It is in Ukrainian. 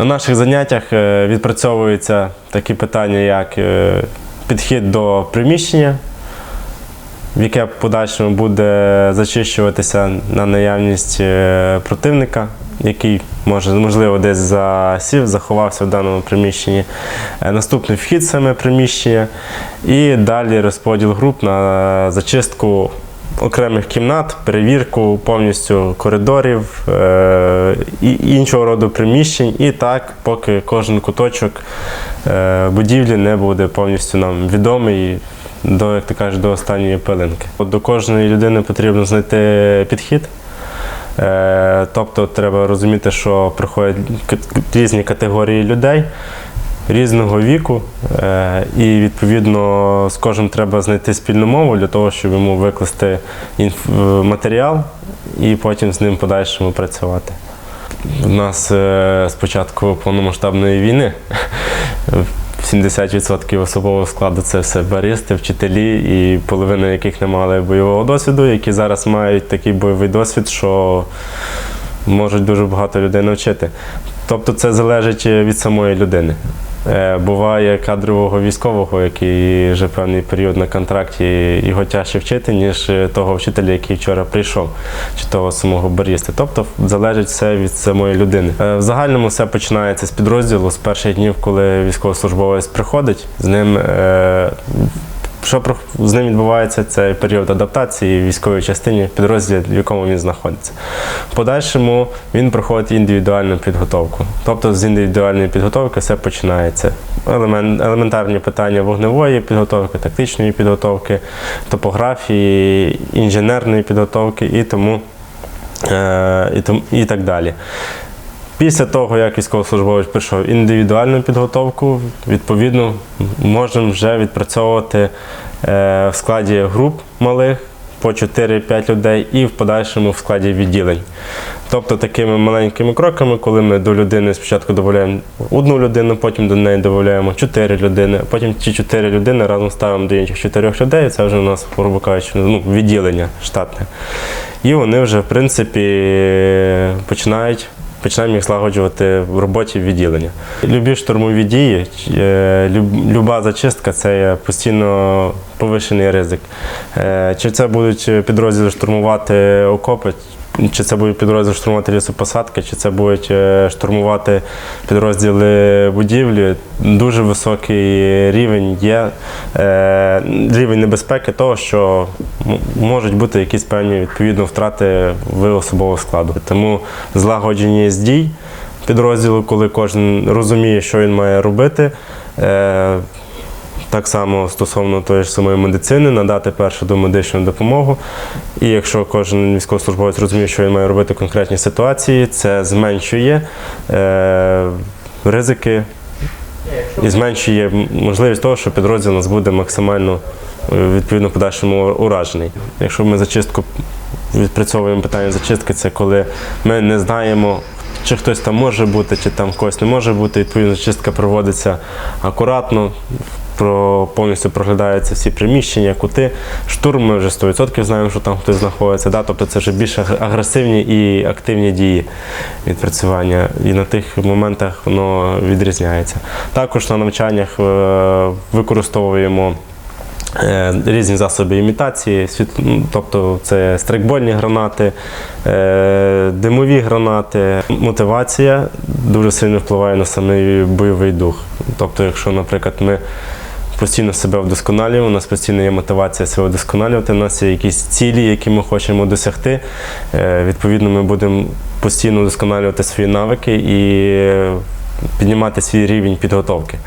На наших заняттях е, відпрацьовуються такі питання, як е, підхід до приміщення, в яке в подальшому буде зачищуватися на наявність е, противника, який може, можливо, десь засів, заховався в даному приміщенні. Наступний вхід саме приміщення і далі розподіл груп на зачистку окремих кімнат, перевірку повністю коридорів е, іншого роду приміщень. І так, поки кожен куточок е, будівлі не буде повністю нам відомий до, як ти кажеш, до останньої пилинки. От До кожної людини потрібно знайти підхід. Е, Тобто треба розуміти, що приходять різні категорії людей різного віку, е, і відповідно з кожним треба знайти спільну мову для того, щоб йому викласти е, матеріал і потім з ним подальшому працювати. У нас е, з початку повномасштабної війни 70% особового складу це все баристи, вчителі, і половина яких не мали бойового досвіду, які зараз мають такий бойовий досвід, що можуть дуже багато людей навчити. Тобто це залежить від самої людини. Е, Буває кадрового військового, який вже певний період на контракті, його тяжче вчити, ніж е, того вчителя, який вчора прийшов, чи того самого баріста. Тобто залежить все від самої людини. Е, В загальному все починається з підрозділу, з перших днів, коли військовослужбовець приходить, з ним. Що з ним відбувається, це період адаптації в військовій частині підрозділі, в якому він знаходиться. В подальшому він проходить індивідуальну підготовку. Тобто з індивідуальної підготовки все починається. Елемент, елементарні питання вогневої підготовки, тактичної підготовки, топографії, інженерної підготовки і тому, е, і, і так далі. Після того, як військовослужбовець пройшов індивідуальну підготовку, відповідно, можемо вже відпрацьовувати е, в складі груп малих по 4-5 людей і в подальшому в складі відділень. Тобто такими маленькими кроками, коли ми до людини спочатку додаємо одну людину, потім до неї додаємо 4 людини, потім ці 4 людини разом ставимо до інших 4 людей, це вже у нас, грубо кажучи, ну, відділення штатне. І вони вже, в принципі, починають починаємо їх злагоджувати в роботі відділення. Любі штурмові дії, е, люба зачистка це постійно повищений ризик. Е, Чи це будуть підрозділи штурмувати окопи, чи це будуть підрозділи штурмувати лісопосадки, чи це будуть е, штурмувати підрозділи будівлі. Дуже високий рівень є е, рівень небезпеки того, що можуть бути якісь певні відповідно втрати в особового складу. Тому злагодженість дій підрозділу, коли кожен розуміє, що він має робити. Так само стосовно тої ж самої медицини, надати першу домедичну допомогу. І якщо кожен військовослужбовець розуміє, що він має робити в конкретній ситуації, це зменшує е, ризики і зменшує можливість того, що підрозділ у нас буде максимально е, відповідно подальшому уражений. Якщо ми зачистку відпрацьовуємо питання зачистки, це коли ми не знаємо. Чи хтось там може бути, чи там когось не може бути, відповідно, чистка проводиться акуратно, про, повністю проглядаються всі приміщення, кути. Штурм ми вже 100% знаємо, що там хтось знаходиться. Да? Тобто це вже більш агресивні і активні дії відпрацювання. І на тих моментах воно відрізняється. Також на навчаннях е, використовуємо. Е, Різні засоби імітації, ну, тобто це страйкбольні гранати, е, димові гранати. Мотивація дуже сильно впливає на самий бойовий дух. Тобто, якщо, наприклад, ми постійно себе вдосконалюємо, у нас постійно є мотивація себе вдосконалювати, у нас є якісь цілі, які ми хочемо досягти. Е, Відповідно, ми будемо постійно вдосконалювати свої навики і піднімати свій рівень підготовки.